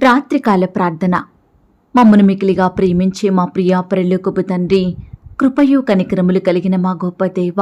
రాత్రికాల ప్రార్థన. మమ్మను మికిలిగా ప్రేమించే మా ప్రియా పరలోకపు తండ్రి కృపయు కనికరములు కలిగిన మా గొప్ప దేవ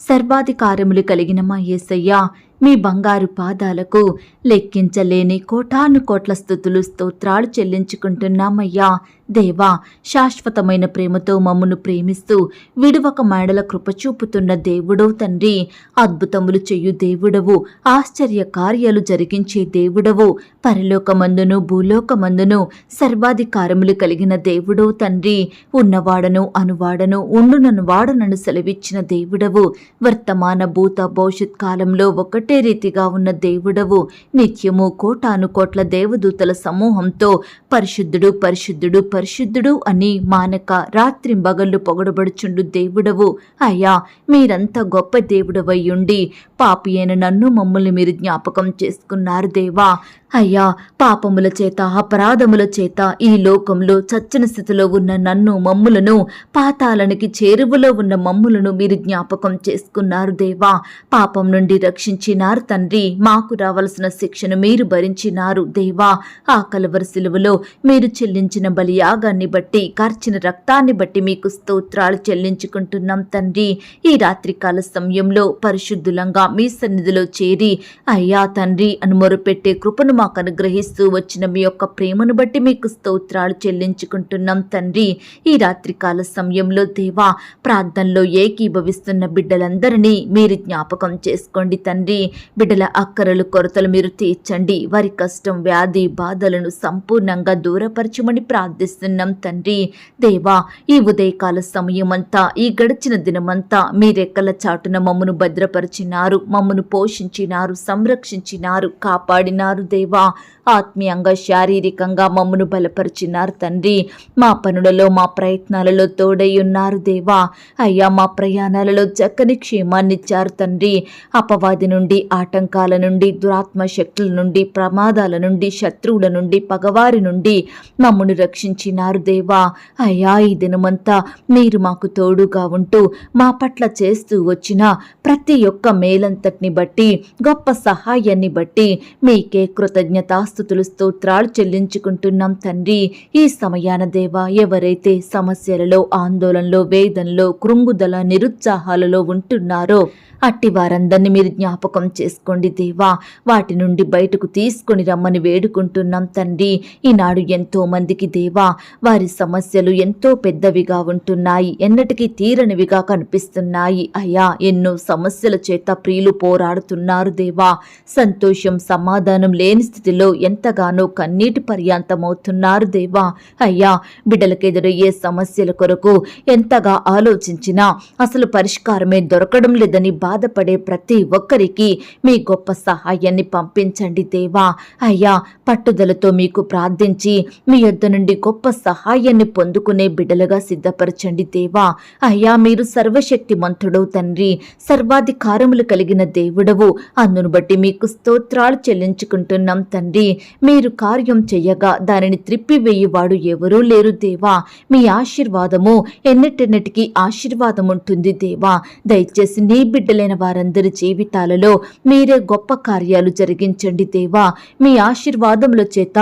సర్వాధికారములు కలిగిన మా యేసయ్య మీ బంగారు పాదాలకు లెక్కించలేని కోటాను కోట్ల స్థుతులు స్తోత్రాలు చెల్లించుకుంటున్నామయ్యా. దేవా శాశ్వతమైన ప్రేమతో మమ్మను ప్రేమిస్తూ విడువక మేడల కృప చూపుతున్న దేవుడో తండ్రి అద్భుతములు చెయ్యు దేవుడవు ఆశ్చర్య కార్యాలు జరిగించే దేవుడవు పరలోకమందును భూలోకమందును సర్వాధికారములు కలిగిన దేవుడో తండ్రి ఉన్నవాడను అనువాడను ఉండునను వాడనను సెలవిచ్చిన దేవుడవు వర్తమాన భూత భవిష్యత్ కాలంలో ఒకటి రీతిగా ఉన్న దేవుడవు. నిత్యము కోటాను కోట్ల దేవదూతల సమూహంతో పరిశుద్ధుడు పరిశుద్ధుడు పరిశుద్ధుడు అని మానక రాత్రింబగళ్ళు పొగడబడుచుండు దేవుడవు. అయ్యా మీరంతా గొప్ప దేవుడవయ్యుండి పాపి అయిన నన్ను మమ్మల్ని మీరు జ్ఞాపకం చేసుకున్నారు దేవా. అయ్యా పాపముల చేత అపరాధముల చేత ఈ లోకంలో చచ్చిన స్థితిలో ఉన్న నన్ను మమ్ములను పాతాలనికి చేరువలో ఉన్న మమ్ములను మీరు జ్ఞాపకం చేసుకున్నారు దేవా. పాపం నుండి రక్షించినారు తండ్రి మాకు రావలసిన శిక్షను మీరు భరించినారు దేవా. ఆ కలవర సిలువలో మీరు చెల్లించిన బలియాగాన్ని బట్టి కార్చిన రక్తాన్ని బట్టి మీకు స్తోత్రాలు చెల్లించుకుంటున్నాం తండ్రి. ఈ రాత్రికాల సమయంలో పరిశుద్ధులంగా మీ సన్నిధిలో చేరి అయ్యా తండ్రి అని మొరుపెట్టే కృపను మాకు అనుగ్రహిస్తూ వచ్చిన మీ యొక్క ప్రేమను బట్టి మీకు స్తోత్రాలు చెల్లించుకుంటున్నాం తండ్రి. ఈ రాత్రికాల సమయంలో దేవా ప్రార్థనలో ఏకీభవిస్తున్న బిడ్డలందరినీ మీరు జ్ఞాపకం చేసుకోండి తండ్రి. బిడ్డల అక్కరలు కొరతలు మీరు తీర్చండి. వారి కష్టం వ్యాధి బాధలను సంపూర్ణంగా దూరపరచమని ప్రార్థిస్తున్నాం తండ్రి. దేవా ఈ ఉదయకాల సమయమంతా ఈ గడిచిన దినమంతా మీరెక్కల చాటున మమ్మను భద్రపరిచినారు మమ్మను పోషించినారు సంరక్షించినారు కాపాడినారు దేవా. 宝 ఆత్మీయంగా శారీరకంగా మమ్మను బలపరిచినారు తండ్రి. మా పనులలో మా ప్రయత్నాలలో తోడై ఉన్నారు దేవా. అయ్యా మా ప్రయాణాలలో చక్కని క్షేమాన్నిచ్చారు తండ్రి. అపవాది నుండి ఆటంకాల నుండి దురాత్మ శక్తుల నుండి ప్రమాదాల నుండి శత్రువుల నుండి పగవారి నుండి మమ్మను రక్షించినారు దేవా. అయ్యా ఈ దినమంతా మీరు మాకు తోడుగా ఉంటూ మా పట్ల చేస్తూ వచ్చిన ప్రతి ఒక్క మేలంతటిని బట్టి గొప్ప సహాయాన్ని బట్టి మీకే కృతజ్ఞతాస్థుతులు స్తోత్రాలు చెల్లించుకుంటున్నాం తండ్రి. ఈ సమయాన దేవా ఎవరైతే సమస్యలలో ఆందోళనలో వేదనలో కృంగుదల నిరుత్సాహాలలో ఉంటున్నారో అట్టి వారందరినీ మీరు జ్ఞాపకం చేసుకోండి దేవా. వాటి నుండి బయటకు తీసుకొని రమ్మని వేడుకుంటున్నాం తండ్రి. ఈనాడు ఎంతో మందికి దేవా వారి సమస్యలు ఎంతో పెద్దవిగా ఉంటున్నాయి. ఎన్నటికీ తీరనివిగా కనిపిస్తున్నాయి. అయ్యా ఎన్నో సమస్యల చేత ప్రియులు పోరాడుతున్నారు దేవా. సంతోషం సమాధానం లేని స్థితిలో ఎంతగానో కన్నీటి పర్యాంతమవుతున్నారు దేవా. అయ్యా బిడ్డలకెదురయ్యే సమస్యల కొరకు ఎంతగా ఆలోచించినా అసలు పరిష్కారమే దొరకడం లేదని బాధపడే ప్రతి ఒక్కరికి మీ గొప్ప సహాయాన్ని పంపించండి దేవా. అయ్యా పట్టుదలతో మీకు ప్రార్థించి మీ యొద్ద నుండి గొప్ప సహాయాన్ని పొందుకునే బిడ్డలుగా సిద్ధపరచండి దేవా. అయ్యా మీరు సర్వశక్తి మంతుడవు తండ్రి సర్వాధికారములు కలిగిన దేవుడవు. అందును బట్టి మీకు స్తోత్రాలు చెల్లించుకుంటున్నాం తండ్రి. మీరు కార్యం చెయ్యగా దానిని త్రిప్పివేయువాడు ఎవరూ లేరు దేవా. మీ ఆశీర్వాదము ఎన్నటెన్నటికీ ఆశీర్వాదం ఉంటుంది దేవా. దయచేసి నీ బిడ్డలైన వారందరి జీవితాలలో మీరే గొప్ప కార్యాలు జరిగించండి దేవా. మీ ఆశీర్వాదముల చేత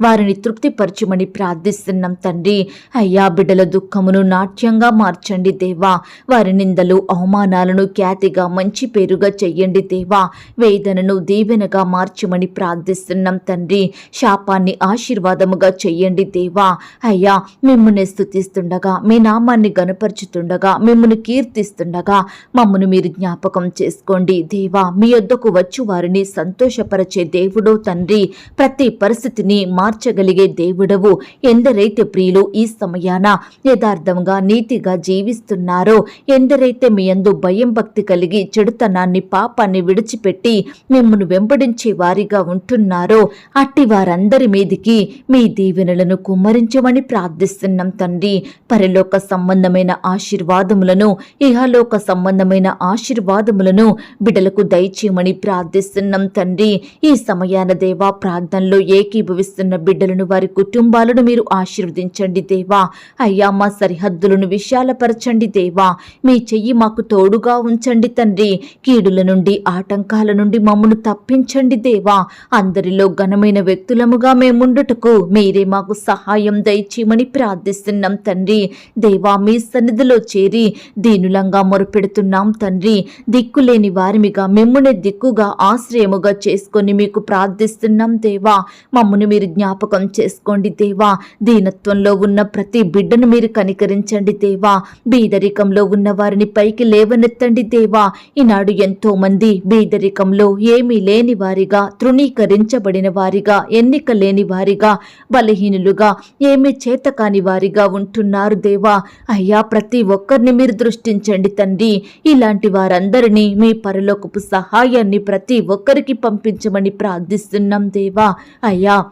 వారిని తృప్తిపరచమని ప్రార్థిస్తున్నాం తండ్రి. అయ్యా బిడ్డల దుఃఖమును నాట్యంగా మార్చండి దేవా. వారి నిందలు అవమానాలను ఖ్యాతిగా మంచి పేరుగా చెయ్యండి దేవా. వేదనను దీవెనగా మార్చమని ప్రార్థిస్తున్నాం తండ్రి. శాపాన్ని ఆశీర్వాదముగా చెయ్యండి దేవా. అయ్యా మిమ్మల్ని స్థుతిస్తుండగా మీ నామాన్ని గనపరుచుతుండగా మిమ్మల్ని కీర్తిస్తుండగా మమ్మను మీరు జ్ఞాపకం చేసుకోండి దేవా. మీ యొద్దకు వచ్చు వారిని సంతోషపరచే దేవుడో తండ్రి. ప్రతి పరిస్థితిని మా మార్చగలిగే దేవుడవు. ఎందరైతే ప్రియులు ఈ సమయాన యథార్థంగా నీతిగా జీవిస్తున్నారో ఎందరైతే మీ అందు భయం భక్తి కలిగి చెడుతనాన్ని పాపాన్ని విడిచిపెట్టి మిమ్మల్ని వెంబడించే వారిగా ఉంటున్నారో అట్టి వారందరి మీదికి మీ దీవెనలను కుమ్మరించమని ప్రార్థిస్తున్నాం తండ్రి. పరలోక సంబంధమైన ఆశీర్వాదములను ఇహలోక సంబంధమైన ఆశీర్వాదములను బిడలకు దయచేయమని ప్రార్థిస్తున్నాం తండ్రి. ఈ సమయాన దేవా ప్రార్థనలో ఏకీభవిస్తున్న బిడ్డలను వారి కుటుంబాలను మీరు ఆశీర్వదించండి దేవా. అయ్యా మా సరిహద్దులను విశాలపరచండి దేవా. మీ చెయ్యి మాకు తోడుగా ఉంచండి తండ్రి. కీడుల నుండి ఆటంకాల నుండి మమ్మను తప్పించండి దేవా. అందరిలో ఘనమైన వ్యక్తులముగా మేముండుటకు మీరే మాకు సహాయం దయచేయమని ప్రార్థిస్తున్నాం తండ్రి. దేవా మీ సన్నిధిలో చేరి దీనులంగా మొరపెడుతున్నాం తండ్రి. దిక్కులేని వారిమిగా మిమ్మునే దిక్కుగా ఆశ్రయముగా చేసుకొని మీకు ప్రార్థిస్తున్నాం దేవా. మమ్మను మీరు జ్ఞాపకం చేసుకోండి దేవా. దీనత్వంలో ఉన్న ప్రతి బిడ్డను మీరు కనికరించండి దేవా. బీదరికంలో ఉన్న వారిని పైకి లేవనెత్తండి దేవా. ఈనాడు ఎంతో మంది బీదరికంలో ఏమీ లేని వారిగా తృణీకరించబడిన వారిగా ఎన్నిక లేని వారిగా బలహీనులుగా ఏమీ చేతకాని వారిగా ఉంటున్నారు దేవా. అయ్యా ప్రతి ఒక్కరిని మీరు దృష్టించండి తండ్రి. ఇలాంటి వారందరినీ మీ పరలోకపు సహాయాన్ని ప్రతి ఒక్కరికి పంపించమని ప్రార్థిస్తున్నాం దేవా. అయ్యా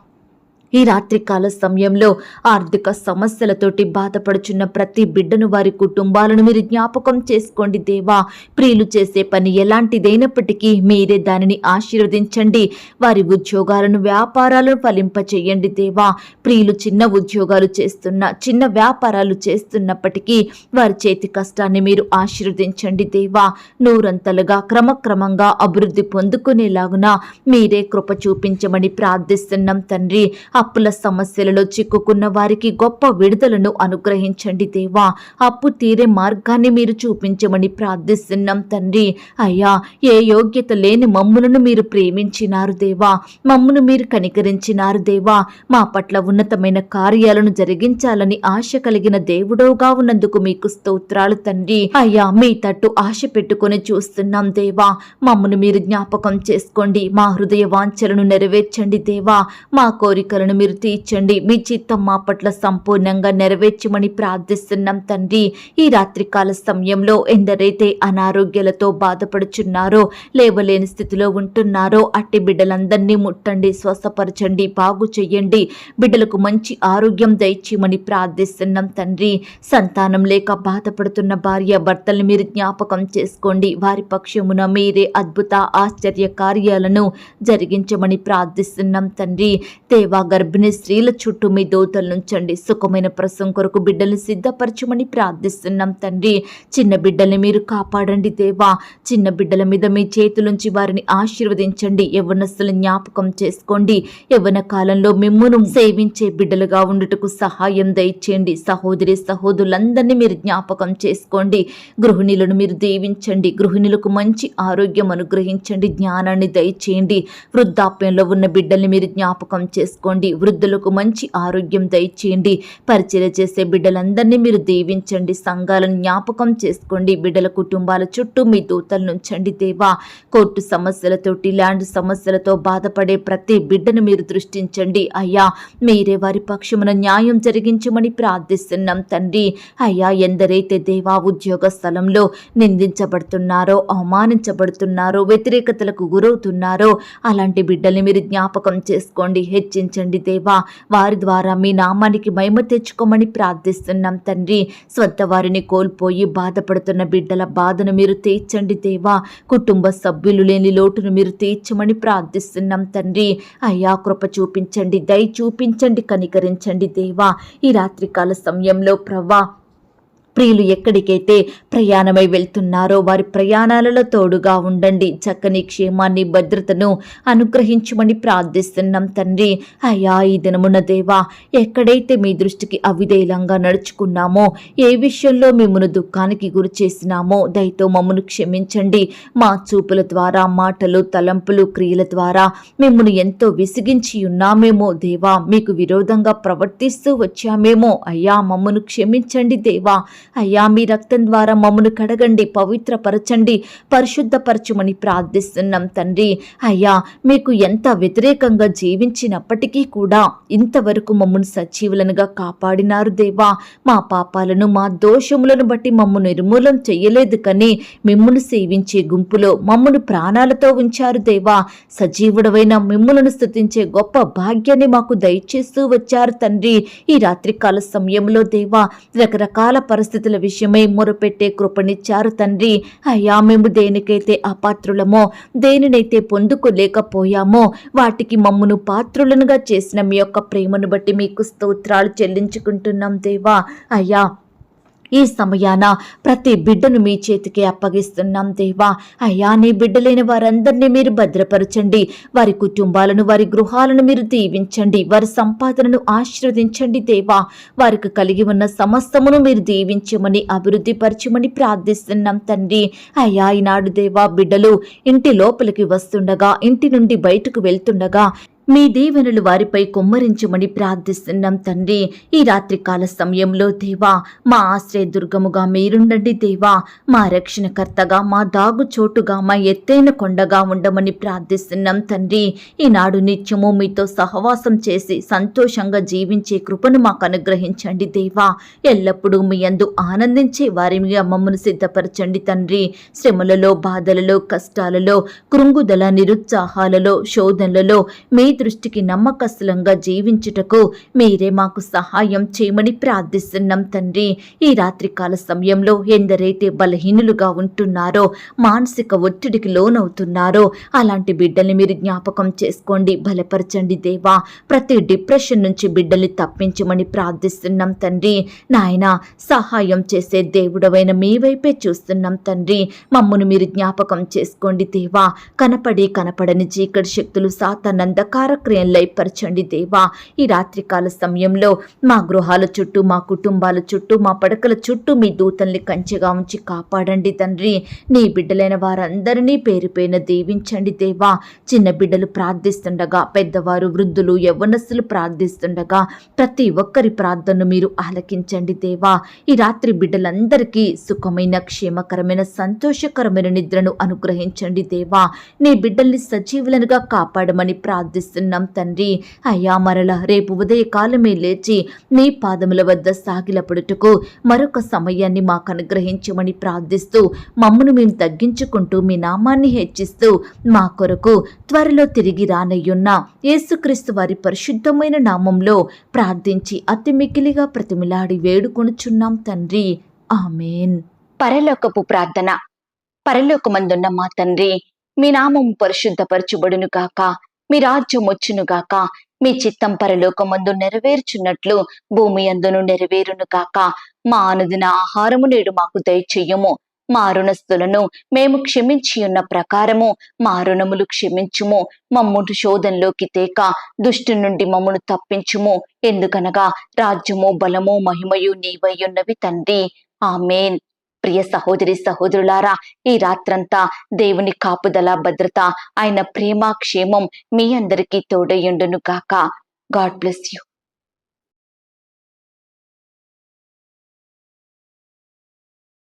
ఈ రాత్రికాల సమయంలో ఆర్థిక సమస్యలతోటి బాధపడుచున్న ప్రతి బిడ్డను వారి కుటుంబాలను మీరు జ్ఞాపకం చేసుకోండి దేవా. ప్రియులు చేసే పని ఎలాంటిదైనప్పటికీ మీరే దానిని ఆశీర్వదించండి. వారి ఉద్యోగాలను వ్యాపారాలను ఫలింపచేయండి దేవా. ప్రియులు చిన్న ఉద్యోగాలు చేస్తున్న చిన్న వ్యాపారాలు చేస్తున్నప్పటికీ వారి చేతి కష్టాన్ని మీరు ఆశీర్వదించండి దేవా. నూరంతలుగా క్రమక్రమంగా అభివృద్ధి పొందుకునేలాగున మీరే కృప చూపించమని ప్రార్థిస్తున్నాం తండ్రి. అప్పుల సమస్యలలో చిక్కుకున్న వారికి గొప్ప విడుదలను అనుగ్రహించండి దేవా. అప్పు తీరే మార్గాన్ని మీరు చూపించమని ప్రార్థిస్తున్నాం తండ్రి. అయ్యా ఏ యోగ్యత లేని మమ్ములను మీరు ప్రేమించినారు దేవా. మమ్మును మీరు కనికరించినారు దేవా. మా పట్ల ఉన్నతమైన కార్యాలను జరిగించాలని ఆశ కలిగిన దేవుడోగా ఉన్నందుకు మీకు స్తోత్రాలు తండ్రి. అయ్యా మీ తట్టు ఆశ పెట్టుకుని చూస్తున్నాం దేవా. మమ్మను మీరు జ్ఞాపకం చేసుకోండి. మా హృదయ వాంఛలను నెరవేర్చండి దేవా. మా కోరికలను మీరు తీర్చండి. మీ చిత్తం మా పట్ల సంపూర్ణంగా నెరవేర్చమని ప్రార్థిస్తున్నాం తండ్రి. ఈ రాత్రికాల సమయంలో ఎందరైతే అనారోగ్యాలతో బాధపడుచున్నారో లేవలేని స్థితిలో ఉంటున్నారో అట్టి బిడ్డలందరినీ ముట్టండి స్వస్థపరచండి బాగు చెయ్యండి. బిడ్డలకు మంచి ఆరోగ్యం దయచేయమని ప్రార్థిస్తున్నాం తండ్రి. సంతానం లేక బాధపడుతున్న భార్య భర్తల్ని మీరు జ్ఞాపకం చేసుకోండి. వారి పక్షమున మీరే అద్భుత ఆశ్చర్య కార్యాలను జరిగించమని ప్రార్థిస్తున్నాం తండ్రి. దేవా గర్భిణీ స్త్రీల చుట్టూ మీ దోతలు నుంచండి. సుఖమైన ప్రసం కొరకు బిడ్డల్ని సిద్ధపరచమని ప్రార్థిస్తున్నాం తండ్రి. చిన్న బిడ్డల్ని మీరు కాపాడండి దేవా. చిన్న బిడ్డల మీద మీ చేతులుంచి వారిని ఆశీర్వదించండి. యవనస్తులు జ్ఞాపకం చేసుకోండి. యవ్వన కాలంలో మిమ్మును సేవించే బిడ్డలుగా ఉండుటకు సహాయం దయచేయండి. సహోదరి సహోదరులందరినీ మీరు జ్ఞాపకం చేసుకోండి. గృహిణులను మీరు దీవించండి. గృహిణులకు మంచి ఆరోగ్యం అనుగ్రహించండి. జ్ఞానాన్ని దయచేయండి. వృద్ధాప్యంలో ఉన్న బిడ్డల్ని మీరు జ్ఞాపకం చేసుకోండి. వృద్ధులకు మంచి ఆరోగ్యం దయచేయండి. పరిచయం చేసే బిడ్డలందరినీ మీరు దీవించండి. సంఘాలను జ్ఞాపకం చేసుకోండి. బిడ్డల కుటుంబాల చుట్టూ మీ దూతలు ఉంచండి దేవా. కోర్టు సమస్యలతోటి ల్యాండ్ సమస్యలతో బాధపడే ప్రతి బిడ్డను మీరు దృష్టించండి. అయ్యా మీరే వారి పక్షమున న్యాయం జరిగించమని ప్రార్థిస్తున్నాం తండ్రి. అయ్యా ఎందరైతే దేవా ఉద్యోగ స్థలంలో నిందించబడుతున్నారో అవమానించబడుతున్నారో వ్యతిరేకతలకు గురవుతున్నారో అలాంటి బిడ్డల్ని మీరు జ్ఞాపకం చేసుకోండి. హెచ్చించండి దేవా. వారి ద్వారా మీ నామానికి మహిమ తెచ్చుకోమని ప్రార్థిస్తున్నాం తండ్రి. స్వంత వారిని కోల్పోయి బాధపడుతున్న బిడ్డల బాధను మీరు తీర్చండి దేవా. కుటుంబ సభ్యులు లేని లోటును మీరు తీర్చమని ప్రార్థిస్తున్నాం తండ్రి. అయ్యా కృప చూపించండి దయ చూపించండి కనికరించండి దేవా. ఈ రాత్రికాల సమయంలో ప్రవ్వా ప్రియులు ఎక్కడికైతే ప్రయాణమై వెళ్తున్నారో వారి ప్రయాణాలలో తోడుగా ఉండండి. చక్కని క్షేమాన్ని భద్రతను అనుగ్రహించమని ప్రార్థిస్తున్నాం తండ్రి. అయ్యా ఈ దినమున దేవా ఎక్కడైతే మీ దృష్టికి అవిధేయంగా నడుచుకున్నామో ఏ విషయంలో మిమ్మను దుఃఖానికి గురి చేసినామో దయతో మమ్మను క్షమించండి. మా చూపుల ద్వారా మాటలు తలంపులు క్రియల ద్వారా మిమ్మను ఎంతో విసిగించి ఉన్నామేమో దేవా. మీకు విరోధంగా ప్రవర్తిస్తూ వచ్చామేమో. అయ్యా మమ్మను క్షమించండి దేవా. అయ్యా మీ రక్తం ద్వారా మమ్మను కడగండి పవిత్రపరచండి పరిశుద్ధపరచమని ప్రార్థిస్తున్నాం తండ్రి. అయ్యా మీకు ఎంత వ్యతిరేకంగా జీవించినప్పటికీ కూడా ఇంతవరకు మమ్మను సజీవులనుగా కాపాడినారు దేవా. మా పాపాలను మా దోషములను బట్టి మమ్మను నిర్మూలం చెయ్యలేదు కానీ మిమ్మును సేవించే గుంపులో మమ్మను ప్రాణాలతో ఉంచారు దేవా. సజీవుడవైన మిమ్ములను స్థుతించే గొప్ప భాగ్యాన్ని మాకు దయచేస్తూ వచ్చారు తండ్రి. ఈ రాత్రికాల సమయంలో దేవా రకరకాల పరిస్థితులు పరిస్థితుల విషయమై మొరపెట్టే కృపనిచ్చారు తండ్రి. అయ్యా మేము దేనికైతే అపాత్రులమో దేనినైతే పొందుకోలేకపోయామో వాటికి మమ్మను పాత్రులనుగా చేసిన మీ యొక్క ప్రేమను బట్టి మీకు స్తోత్రాలు చెల్లించుకుంటున్నాం దేవా. అయ్యా ఈ సమయాన ప్రతి బిడ్డను మీ చేతికి అప్పగిస్తున్నాం దేవా. అయ్యా నీ బిడ్డలైన వారందరినీ మీరు భద్రపరచండి. వారి కుటుంబాలను వారి గృహాలను మీరు దీవించండి. వారి సంపాదనను ఆశీర్వదించండి దేవా. వారికి కలిగి ఉన్న సమస్తమును మీరు దీవించమని అభివృద్ధి పరచమని ప్రార్థిస్తున్నాం తండ్రి. అయ్యా ఈనాడు దేవా బిడ్డలు ఇంటి లోపలికి వస్తుండగా ఇంటి నుండి బయటకు వెళ్తుండగా మీ దీవెనలు వారిపై కుమ్మరించమని ప్రార్థిస్తున్నాం తండ్రి. ఈ రాత్రికాల సమయంలో దేవా మా ఆశ్రయ దుర్గముగా మీరుండండి దేవా. మా రక్షణకర్తగా మా దాగు చోటుగా మా ఎత్తైన కొండగా ఉండమని ప్రార్థిస్తున్నాం తండ్రి. ఈనాడు నిత్యము మీతో సహవాసం చేసి సంతోషంగా జీవించే కృపను మాకు అనుగ్రహించండి దేవా. ఎల్లప్పుడూ మీ అందు ఆనందించే వారిగా మమ్మను సిద్ధపరచండి తండ్రి. శ్రమలలో బాధలలో కష్టాలలో కృంగుదల నిరుత్సాహాలలో శోధనలలో మీ దృష్టికి నమ్మకస్తులంగా జీవించుటకు మీరే మాకు సహాయం చేయమని ప్రార్థిస్తున్నాం తండ్రి. ఈ రాత్రికాల సమయంలో ఎందరైతే బలహీనులుగా ఉంటున్నారో మానసిక ఒత్తిడికి లోనవుతున్నారో అలాంటి బిడ్డల్ని మీరు జ్ఞాపకం చేసుకోండి. బలపరచండి దేవా. ప్రతి డిప్రెషన్ నుంచి బిడ్డల్ని తప్పించమని ప్రార్థిస్తున్నాం తండ్రి. నాయన సహాయం చేసే దేవుడవైన మీ వైపే చూస్తున్నాం తండ్రి. మమ్మను మీరు జ్ఞాపకం చేసుకోండి దేవా. కనపడి కనపడని చీకటి శక్తులు సాతానందకార క్రియలు లయపరచండి దేవా. ఈ రాత్రికాల సమయంలో మా గృహాల చుట్టూ మా కుటుంబాల చుట్టూ మా పడకల చుట్టూ మీ దూతల్ని కంచెగా ఉంచి కాపాడండి తండ్రి. నీ బిడ్డలైన వారందరినీ పేరు పైన దీవించండి దేవా. చిన్న బిడ్డలు ప్రార్థిస్తుండగా పెద్దవారు వృద్ధులు యవ్వనస్తులు ప్రార్థిస్తుండగా ప్రతి ఒక్కరి ప్రార్థనను మీరు ఆలకించండి దేవా. ఈ రాత్రి బిడ్డలందరికీ సుఖమైన క్షేమకరమైన సంతోషకరమైన నిద్రను అనుగ్రహించండి దేవా. నీ బిడ్డల్ని సజీవులనుగా కాపాడమని ప్రార్థిస్తున్నాం తండ్రి. అయ్యా మరల రేపు ఉదయకాలమే లేచి నీ పాదముల వద్ద సాగిలపడుటకు మరొక సమయాన్ని మాకు అనుగ్రహించమని ప్రార్థిస్తూ మమ్మను మేము తగ్గించుకుంటూ మీ నామాన్ని హెచ్చిస్తూ మా కొరకు త్వరలో తిరిగి రానయ్యున్న యేసుక్రీస్తు వారి పరిశుద్ధమైన నామంలో ప్రార్థించి అతి మికిలిగా ప్రతిమిలాడి వేడుకొనుచున్నాం తండ్రి. ఆమెన్. పరలోకపు ప్రార్థన. పరలోకమందున్న మా తండ్రి మీ నామం పరిశుద్ధపరచుబడును కాక మీ రాజ్యం వచ్చును గాక మీ చిత్తం పరలోకమందు నెరవేర్చున్నట్లు భూమి అందును నెరవేరును గాక. మా అనుదిన ఆహారము నేడు మాకు దయచెయ్యము మా రుణస్థులను మేము క్షమించి ఉన్న ప్రకారము మా రుణములు క్షమించుము. మమ్మును శోధంలోకి తేక దుష్టు నుండి మమ్మను తప్పించుము. ఎందుకనగా రాజ్యము బలము మహిమయు నీవయ్యున్నవి తండ్రి. ఆమెన్. ప్రియ సహోదరి సహోదరులారా ఈ రాత్రంతా దేవుని కాపుదల భద్రత ఆయన ప్రేమ క్షేమం మీ అందరికీ తోడయుండును గాక. God bless you.